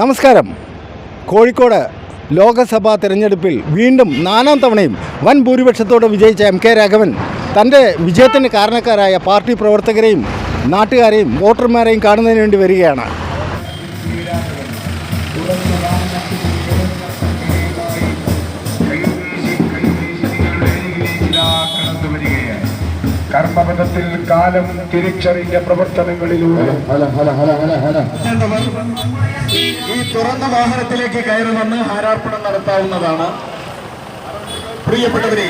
നമസ്കാരം. കോഴിക്കോട് ലോക്സഭാ തിരഞ്ഞെടുപ്പിൽ വീണ്ടും നാലാം തവണയും വൻ ഭൂരിപക്ഷത്തോടെ വിജയിച്ച എം കെ രാഘവൻ തന്റെ വിജയത്തിന് കാരണക്കാരായ പാർട്ടി പ്രവർത്തകരെയും നാട്ടുകാരെയും വോട്ടർമാരെയും കാണുന്നതിന് വേണ്ടി വരികയാണ്. കർമ്മപഥത്തിൽ കാലം തിരിച്ചറിഞ്ഞ പ്രവർത്തനങ്ങളിലൂടെ ഈ തുറന്ന വാഹനത്തിലേക്ക് കയറി വന്ന് ഹാരാർപ്പണം നടത്താവുന്നതാണ്. പ്രിയപ്പെട്ടവരെ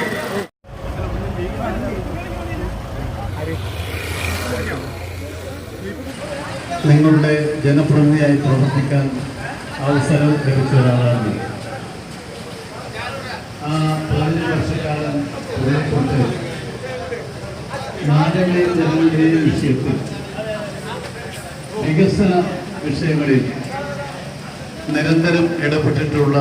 നിങ്ങളുടെ ജനപ്രതിനിധിയായി പ്രവർത്തിക്കാൻ അവസരം ലഭിച്ച ഒരാളാണ് ഞാൻ. ആ പതിനഞ്ച് വർഷക്കാലം ഇതിനെക്കുറിച്ച് നാടുകളെയും ജനങ്ങളുടെയും വിഷയത്തിൽ വികസന വിഷയങ്ങളിൽ നിരന്തരം ഇടപെട്ടിട്ടുള്ള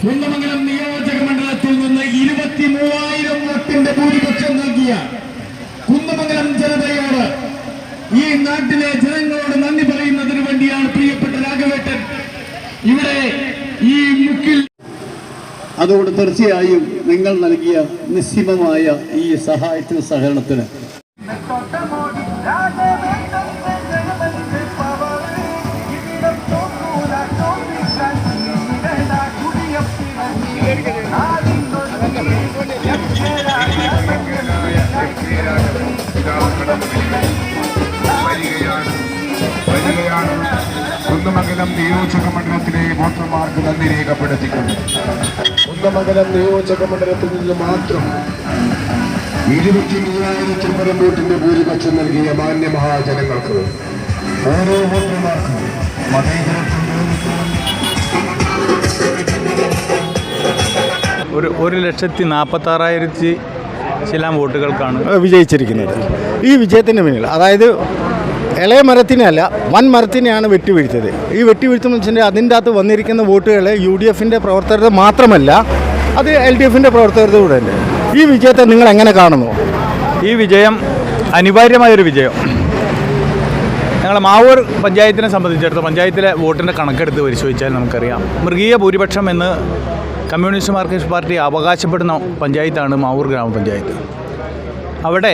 കുന്നമംഗലം നിയോജക മണ്ഡലത്തിൽ നിന്ന് ഇരുപത്തി മൂവായിരം വോട്ടിന്റെ ഭൂരിപക്ഷം നൽകിയ കുന്നമംഗലം ജനതയോട് ഈ നാട്ടിലെ ജനങ്ങളോട് നന്ദി പറയുന്നതിന് വേണ്ടിയാണ് പ്രിയപ്പെട്ട രാഘവേട്ടൻ ഇവിടെ ഈ മുക്കിൽ അതുകൊണ്ട് തീർച്ചയായും നിങ്ങൾ നൽകിയ നിസ്സീമമായ ഈ സഹായത്തിന് സഹകരണത്തിന്. വരികയാണ് കുന്നമംഗലം നിയോജക മണ്ഡലത്തിലെ വോട്ടർമാർക്ക് നന്ദി രേഖപ്പെടുത്തിക്കൊണ്ട് കുന്നമംഗലം നിയോജക മണ്ഡലത്തിൽ നിന്ന് മാത്രം ഇരുപത്തി മൂവായിരത്തി പരം വോട്ടിന്റെ ഭൂരിപക്ഷം നൽകിയ മാന്യ മഹാജനങ്ങൾക്ക് ഓരോ വോട്ടർമാർക്കും ഒരു ഒരു ലക്ഷത്തി നാൽപ്പത്താറായിരത്തി ചില വോട്ടുകൾക്കാണ് വിജയിച്ചിരിക്കുന്നത്. ഈ വിജയത്തിന് പിന്നിൽ അതായത് ഇളയ മരത്തിനല്ല വൻ മരത്തിനെയാണ് വെട്ടിവീഴ്ത്തത് ഈ വെട്ടിവീഴ്ത്തുന്ന വെച്ചാൽ അതിന്റെ അകത്ത് വന്നിരിക്കുന്ന വോട്ടുകൾ യു ഡി എഫിന്റെ പ്രവർത്തകരുടെ മാത്രമല്ല അത് എൽ ഡി എഫിന്റെ പ്രവർത്തകരുടെ കൂടെ ഉണ്ട് ഈ വിജയത്തെ നിങ്ങൾ എങ്ങനെ കാണുന്നു? ഈ വിജയം അനിവാര്യമായൊരു വിജയം. ഞങ്ങൾ മാവൂർ പഞ്ചായത്തിനെ സംബന്ധിച്ചിടത്തോളം പഞ്ചായത്തിലെ വോട്ടിന്റെ കണക്കെടുത്ത് പരിശോധിച്ചാൽ നമുക്കറിയാം. മൃഗീയ ഭൂരിപക്ഷം എന്ന് കമ്മ്യൂണിസ്റ്റ് മാർക്സിസ്റ്റ് പാർട്ടി അവകാശപ്പെടുന്ന പഞ്ചായത്താണ് മാവൂർ ഗ്രാമപഞ്ചായത്ത്. അവിടെ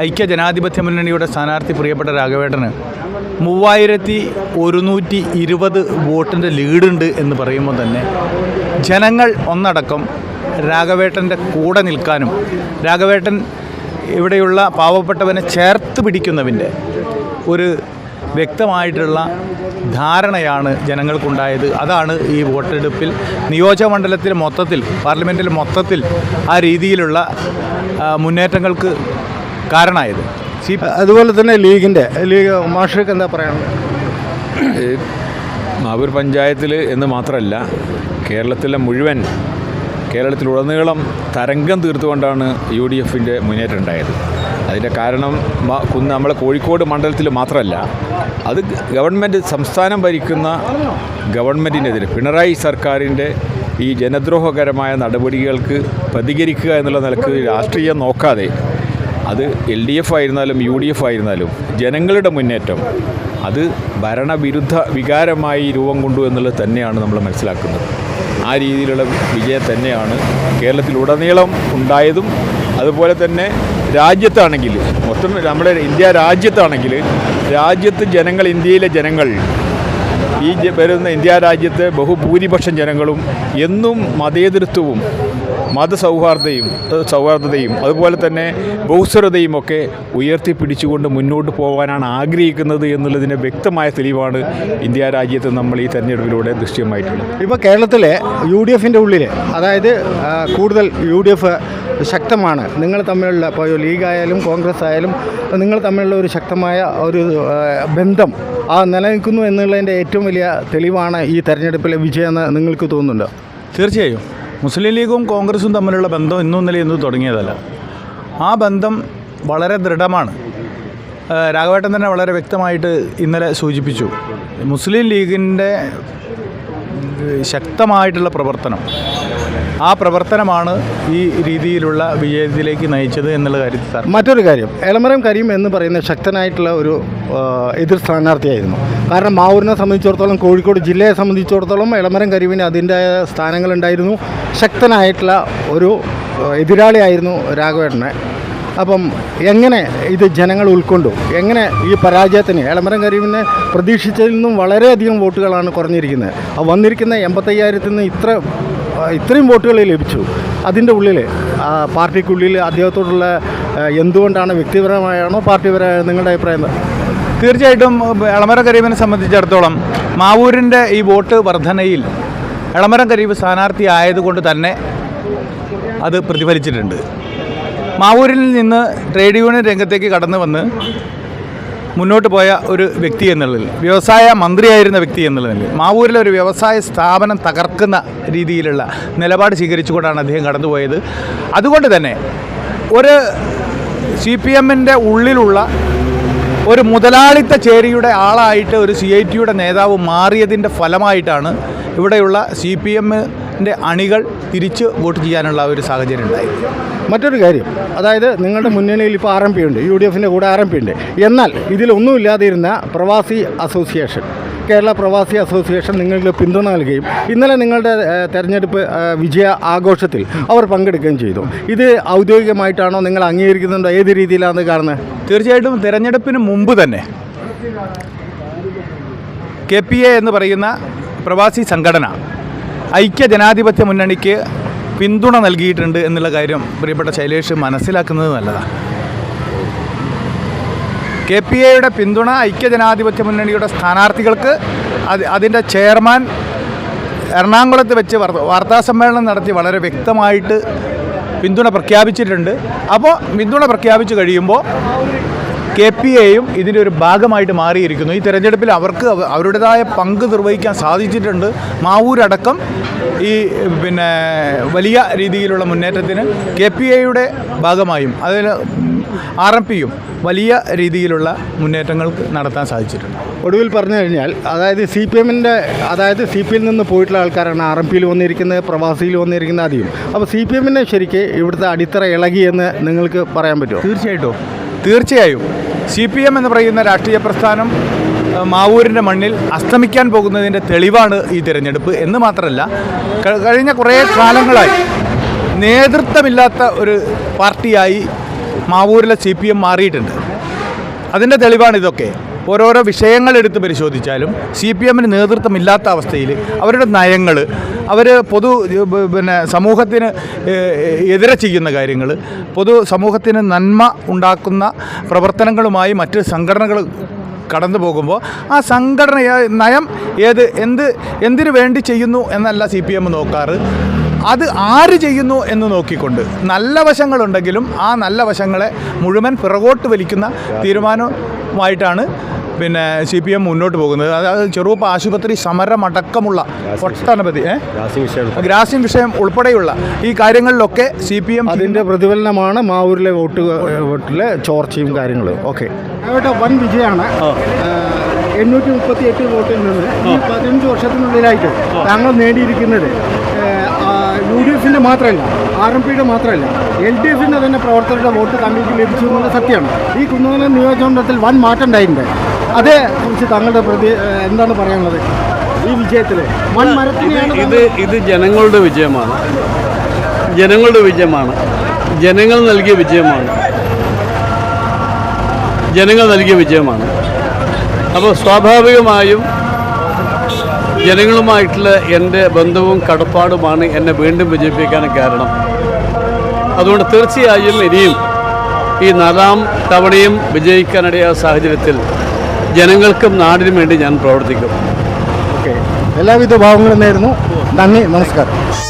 ഐക്യ ജനാധിപത്യ മുന്നണിയുടെ സ്ഥാനാർത്ഥി പ്രിയപ്പെട്ട രാഘവേട്ടന് മൂവായിരത്തി ഒരുന്നൂറ്റി ഇരുപത് വോട്ടിന്റെ ലീഡുണ്ട് എന്ന് പറയുമ്പോൾ തന്നെ ജനങ്ങൾ ഒന്നടക്കം രാഘവേട്ടന്റെ കൂടെ നിൽക്കാനും രാഘവേട്ടൻ ഇവിടെയുള്ള പാവപ്പെട്ടവനെ ചേർത്ത് പിടിക്കുന്നതിന്റെ ഒരു വ്യക്തമായിട്ടുള്ള ധാരണയാണ് ജനങ്ങൾക്കുണ്ടായത്. അതാണ് ഈ വോട്ടെടുപ്പിൽ നിയോജകമണ്ഡലത്തിൽ മൊത്തത്തിൽ പാർലമെന്റിൽ മൊത്തത്തിൽ ആ രീതിയിലുള്ള മുന്നേറ്റങ്ങൾക്ക് കാരണമായത്. സി അതുപോലെ തന്നെ ലീഗിന്റെ ലീഗ് മാഷർക്ക് എന്താ പറയുന്നത് മാവൂർ പഞ്ചായത്തിൽ എന്ന് മാത്രമല്ല കേരളത്തിലെ മുഴുവൻ കേരളത്തിലുടനീളം തരംഗം തീർത്തുകൊണ്ടാണ് യു ഡി എഫിന്റെ മുന്നേറ്റം ഉണ്ടായത് അതിന്റെ കാരണം നമ്മളെ കോഴിക്കോട് മണ്ഡലത്തിൽ മാത്രമല്ല അത് ഗവൺമെന്റ് സംസ്ഥാനം ഭരിക്കുന്ന ഗവൺമെന്റിനെതിരെ പിണറായി സർക്കാരിന്റെ ഈ ജനദ്രോഹകരമായ നടപടികൾക്ക് പ്രതികരിക്കുക എന്നുള്ള നിലയ്ക്ക് രാഷ്ട്രീയം നോക്കാതെ അത് എൽ ഡി എഫ് ആയിരുന്നാലും യു ഡി എഫ് ആയിരുന്നാലും ജനങ്ങളുടെ മുന്നേറ്റം അത് ഭരണവിരുദ്ധ വികാരമായി രൂപം കൊണ്ടു എന്നുള്ളത് തന്നെയാണ് നമ്മൾ മനസ്സിലാക്കുന്നത്. ആ രീതിയിലുള്ള വിജയം തന്നെയാണ് കേരളത്തിലുടനീളം ഉണ്ടായതും അതുപോലെ തന്നെ രാജ്യത്താണെങ്കിൽ മൊത്തം നമ്മുടെ ഇന്ത്യ രാജ്യത്താണെങ്കിൽ രാജ്യത്ത് ജനങ്ങൾ ഇന്ത്യയിലെ ജനങ്ങൾ ഈ വരുന്ന ഇന്ത്യ രാജ്യത്തെ ബഹുഭൂരിപക്ഷം ജനങ്ങളും എന്നും മതേതരത്വവും മതസൗഹാർദ്ദയും സൗഹാർദ്ദതയും അതുപോലെ തന്നെ ബഹുസ്വരതയും ഒക്കെ ഉയർത്തിപ്പിടിച്ചുകൊണ്ട് മുന്നോട്ട് പോകാനാണ് ആഗ്രഹിക്കുന്നത് എന്നുള്ളതിന്റെ വ്യക്തമായ തെളിവാണ് ഇന്ത്യ രാജ്യത്ത് നമ്മൾ ഈ തെരഞ്ഞെടുപ്പിലൂടെ ദൃശ്യമായിട്ടുള്ളത്. ഇപ്പോൾ കേരളത്തിലെ യു ഡി എഫിന്റെ ഉള്ളിൽ അതായത് കൂടുതൽ യു ഡി എഫ് ശക്തമാണ്. നിങ്ങൾ തമ്മിലുള്ള ഇപ്പോൾ ലീഗായാലും കോൺഗ്രസ് ആയാലും നിങ്ങൾ തമ്മിലുള്ള ഒരു ശക്തമായ ഒരു ബന്ധം ആ നിലനിൽക്കുന്നു എന്നുള്ളതിന്റെ ഏറ്റവും വലിയ തെളിവാണ് ഈ തെരഞ്ഞെടുപ്പിലെ വിജയമെന്ന് നിങ്ങൾക്ക് തോന്നുന്നുണ്ടോ? തീർച്ചയായും. മുസ്ലിം ലീഗും കോൺഗ്രസും തമ്മിലുള്ള ബന്ധം ഇന്നും ഇന്നലെ ഇന്നും തുടങ്ങിയതല്ല. ആ ബന്ധം വളരെ ദൃഢമാണ്. രാഘവേട്ടൻ തന്നെ വളരെ വ്യക്തമായിട്ട് ഇന്നലെ സൂചിപ്പിച്ചു. മുസ്ലിം ലീഗിന്റെ ശക്തമായിട്ടുള്ള പ്രവർത്തനം ആ പ്രവർത്തനമാണ് ഈ രീതിയിലുള്ള വിജയത്തിലേക്ക് നയിച്ചത് എന്നുള്ള കാര്യത്തിൽ സാർ. മറ്റൊരു കാര്യം എളമരം കരീം എന്ന് പറയുന്ന ശക്തനായിട്ടുള്ള ഒരു എതിർ സ്ഥാനാർത്ഥിയായിരുന്നു. കാരണം മാവൂരിനെ സംബന്ധിച്ചിടത്തോളം കോഴിക്കോട് ജില്ലയെ സംബന്ധിച്ചിടത്തോളം എളമരം കരീമിന് അതിന്റെ സ്ഥാനങ്ങളുണ്ടായിരുന്നു. ശക്തനായിട്ടുള്ള ഒരു എതിരാളിയായിരുന്നു രാഘവേട്ടനെ. അപ്പം എങ്ങനെ ഇത് ജനങ്ങൾ ഉൾക്കൊണ്ടു? എങ്ങനെ ഈ പരാജയത്തിന് എളമരം കരീമിനെ പ്രതീക്ഷിച്ചതിൽ നിന്നും വളരെയധികം വോട്ടുകളാണ് കുറഞ്ഞിരിക്കുന്നത്? വന്നിരിക്കുന്ന എൺപത്തയ്യായിരത്തിൽ നിന്ന് ഇത്ര ഇത്രയും വോട്ടുകൾ ലഭിച്ചു. അതിന്റെ ഉള്ളിൽ പാർട്ടിക്കുള്ളിൽ അദ്ദേഹത്തോടുള്ള എന്തുകൊണ്ടാണ് വ്യക്തിപരമായാണോ പാർട്ടിപരമായ നിങ്ങളുടെ അഭിപ്രായം? തീർച്ചയായിട്ടും എളമരം കരീബിനെ സംബന്ധിച്ചിടത്തോളം മാവൂരിന്റെ ഈ വോട്ട് വർധനയിൽ എളമരം കരീബ് സ്ഥാനാർത്ഥി ആയതുകൊണ്ട് തന്നെ അത് പ്രതിഫലിച്ചിട്ടുണ്ട്. മാവൂരിൽ നിന്ന് ട്രേഡ് യൂണിയൻ രംഗത്തേക്ക് കടന്നു വന്ന് മുന്നോട്ട് പോയ ഒരു വ്യക്തി എന്നുള്ളതിൽ വ്യവസായ മന്ത്രിയായിരുന്ന വ്യക്തി എന്നുള്ളതിൽ മാവൂരിലെ ഒരു വ്യവസായ സ്ഥാപനം തകർക്കുന്ന രീതിയിലുള്ള നിലപാട് സ്വീകരിച്ചുകൊണ്ടാണ് അദ്ദേഹം കടന്നുപോയത്. അതുകൊണ്ട് തന്നെ ഒരു സി പി എമ്മിന്റെ ഉള്ളിലുള്ള ഒരു മുതലാളിത്ത ചേരിയുടെ ആളായിട്ട് ഒരു സി ഐ ടിയുടെ നേതാവ് മാറിയതിന്റെ ഫലമായിട്ടാണ് ഇവിടെയുള്ള സി പി എമ്മിന്റെ അണികൾ തിരിച്ച് വോട്ട് ചെയ്യാനുള്ള ഒരു സാഹചര്യം ഉണ്ടായി. മറ്റൊരു കാര്യം അതായത് നിങ്ങളുടെ മുന്നണിയിൽ ഇപ്പോൾ ആർ എം പി ഉണ്ട് യു ഡി എഫിന്റെ കൂടെ ആർ എം പി ഉണ്ട്. എന്നാൽ ഇതിലൊന്നുമില്ലാതിരുന്ന പ്രവാസി അസോസിയേഷൻ കേരള പ്രവാസി അസോസിയേഷൻ നിങ്ങൾക്ക് പിന്തുണ നൽകുകയും ഇന്നലെ നിങ്ങളുടെ തെരഞ്ഞെടുപ്പ് വിജയ ആഘോഷത്തിൽ അവർ പങ്കെടുക്കുകയും ചെയ്തു. ഇത് ഔദ്യോഗികമായിട്ടാണോ നിങ്ങൾ അംഗീകരിക്കുന്നുണ്ടോ? ഏത് രീതിയിലാണ് കാണുന്നത്? തീർച്ചയായിട്ടും തിരഞ്ഞെടുപ്പിന് മുമ്പ് തന്നെ കെ പി എ എന്ന് പറയുന്ന പ്രവാസി സംഘടന ഐക്യ ജനാധിപത്യ മുന്നണിക്ക് പിന്തുണ നൽകിയിട്ടുണ്ട് എന്നുള്ള കാര്യം പ്രിയപ്പെട്ട ശൈലേഷ് മനസ്സിലാക്കുന്നത് നല്ലതാണ് കെ പി എയുടെ പിന്തുണ ഐക്യ ജനാധിപത്യ മുന്നണിയുടെ സ്ഥാനാർത്ഥികൾക്ക് അത് അതിന്റെ ചെയർമാൻ എറണാകുളത്ത് വെച്ച് വാർത്താ സമ്മേളനം നടത്തി വളരെ വ്യക്തമായിട്ട് പിന്തുണ പ്രഖ്യാപിച്ചിട്ടുണ്ട്. അപ്പോൾ പിന്തുണ പ്രഖ്യാപിച്ചു കഴിയുമ്പോൾ കെ പി എയും ഇതിന്റെ ഒരു ഭാഗമായിട്ട് മാറിയിരിക്കുന്നു. ഈ തെരഞ്ഞെടുപ്പിൽ അവർക്ക് അവരുടേതായ പങ്ക് നിർവഹിക്കാൻ സാധിച്ചിട്ടുണ്ട്. മാവൂരടക്കം ഈ പിന്നെ വലിയ രീതിയിലുള്ള മുന്നേറ്റത്തിന് കെ പി എയുടെ ഭാഗമായും അതിൽ ആർ എം പിയും വലിയ രീതിയിലുള്ള മുന്നേറ്റങ്ങൾ നടത്താൻ സാധിച്ചിട്ടുണ്ട്. ഒടുവിൽ പറഞ്ഞു കഴിഞ്ഞാൽ അതായത് സി പി എമ്മിന്റെ അതായത് സി പി എമ്മിൽ നിന്ന് പോയിട്ടുള്ള ആൾക്കാരാണ് ആർ എം പിയിൽ വന്നിരിക്കുന്നത് പ്രവാസിയിൽ വന്നിരിക്കുന്നത് അധികം അപ്പോൾ സി പി എമ്മിനെ ശരിക്ക് ഇവിടുത്തെ അടിത്തറ ഇളകിയെന്ന് എന്ന് നിങ്ങൾക്ക് പറയാൻ പറ്റുമോ? തീർച്ചയായിട്ടും. തീർച്ചയായും സി പി എം എന്ന് പറയുന്ന രാഷ്ട്രീയ പ്രസ്ഥാനം മാവൂരിന്റെ മണ്ണിൽ അസ്തമിക്കാൻ പോകുന്നതിന്റെ തെളിവാണ് ഈ തിരഞ്ഞെടുപ്പ്. എന്ന് മാത്രമല്ല കഴിഞ്ഞ കുറേ കാലങ്ങളായി നേതൃത്വമില്ലാത്ത ഒരു പാർട്ടിയായി മാവൂരിലെ സി പി എം മാറിയിട്ടുണ്ട്. അതിന്റെ തെളിവാണ് ഇതൊക്കെ. ഓരോരോ വിഷയങ്ങൾ എടുത്ത് പരിശോധിച്ചാലും സി പി എമ്മിന് നേതൃത്വമില്ലാത്ത അവസ്ഥയിൽ അവരുടെ നയങ്ങൾ അവർ പൊതു പിന്നെ സമൂഹത്തിന് എതിരെ ചെയ്യുന്ന കാര്യങ്ങൾ പൊതു സമൂഹത്തിന് നന്മ ഉണ്ടാക്കുന്ന പ്രവർത്തനങ്ങളുമായി മറ്റ് സംഘടനകൾ കടന്നു പോകുമ്പോൾ ആ സംഘടന നയം ഏത് എന്ത് എന്തിനു വേണ്ടി ചെയ്യുന്നു എന്നല്ല സി പി എം നോക്കാറ്. അത് ആര് ചെയ്യുന്നു എന്ന് നോക്കിക്കൊണ്ട് നല്ല വശങ്ങളുണ്ടെങ്കിലും ആ നല്ല വശങ്ങളെ മുഴുവൻ പിറകോട്ട് വലിക്കുന്ന തീരുമാനമായിട്ടാണ് പിന്നെ സി പി എം മുന്നോട്ട് പോകുന്നത്. അതായത് ചെറുപ്പ ആശുപത്രി സമരമടക്കമുള്ള ഒട്ടനവധി? ഗ്രാസ്യം വിഷയം ഉൾപ്പെടെയുള്ള ഈ കാര്യങ്ങളിലൊക്കെ സി പി എം അതിന്റെ പ്രതിഫലനമാണ് മാവൂരിലെ വോട്ട് വോട്ടിലെ ചോർച്ചയും കാര്യങ്ങളും. ഓക്കെ. വൻ വിജയമാണ്. എണ്ണൂറ്റി മുപ്പത്തി എട്ട് വോട്ടിൽ നിന്ന് ഈ പതിനഞ്ച് വർഷത്തിനുള്ളിലായിട്ട് താങ്കൾ നേടിയിരിക്കുന്നത് യു ഡി എഫിന്റെ മാത്രമല്ല ആർ എം പിയുടെ മാത്രമല്ല എൽ ഡി എഫിന്റെ തന്നെ പ്രവർത്തകരുടെ വോട്ട് തങ്ങൾക്ക് ലഭിച്ചു എന്നുള്ള സത്യമാണ്. ഈ കുന്നമംഗലം നിയോജകമണ്ഡലത്തിൽ വൻ മാറ്റം ഉണ്ടായിട്ടുണ്ട്. അതേ കുറിച്ച് താങ്കളുടെ പ്രതി എന്താണ് പറയാനുള്ളത്? ഈ വിജയത്തിൽ വൻ മരത്തിനെയാണ് ഇത് ഇത് ജനങ്ങളുടെ വിജയമാണ്. ജനങ്ങളുടെ വിജയമാണ്. ജനങ്ങൾ നൽകിയ വിജയമാണ്. ജനങ്ങൾ നൽകിയ വിജയമാണ്. അപ്പോൾ സ്വാഭാവികമായും ജനങ്ങളുമായിട്ടുള്ള എന്റെ ബന്ധവും കടപ്പാടുമാണ് എന്നെ വീണ്ടും വിജയിപ്പിക്കാൻ കാരണം. അതുകൊണ്ട് തീർച്ചയായും ഇനിയും ഈ നാലാം തവണയും വിജയിക്കാനിടയായ സാഹചര്യത്തിൽ ജനങ്ങൾക്കും നാടിനും വേണ്ടി ഞാൻ പ്രവർത്തിക്കും. ഓക്കെ. എല്ലാവിധ ഭാവങ്ങളും നേരുന്നു. നന്ദി നമസ്കാരം.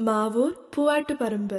മാവൂർ പൂവാട്ടുപറമ്പ്